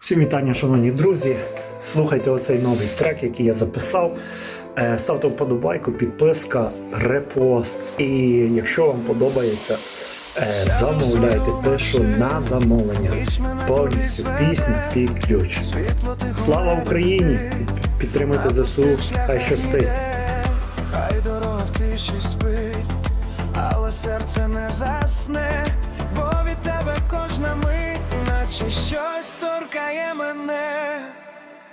Всім вітання, шановні друзі. Слухайте оцей новий трек, який я записав. Е, Ставте вподобайку, підписка, репост. І якщо вам подобається, е, замовляйте, пишу на замовлення. Повністю пісню під ключ. Слава Україні! Підтримуйте ЗСУ, хай щастить. Хай дорога в тиші спить, але серце не засне, бо від тебе кожна мить, наче мене,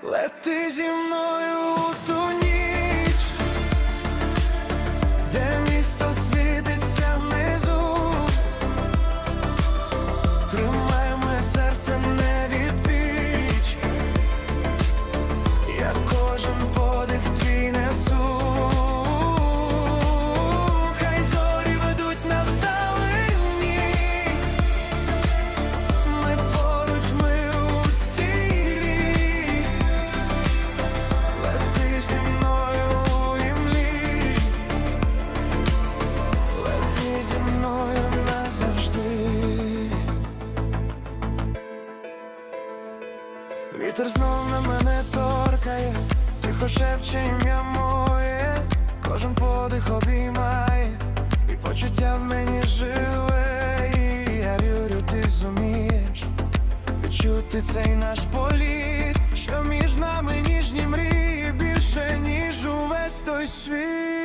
лети зі мною Вітер знов на мене торкає, тихо шепче ім'я моє, кожен подих обіймає, і почуття в мені живе, і я вірю, ти зумієш відчути цей наш політ, що між нами ніжні мрії більше, ніж увесь той світ.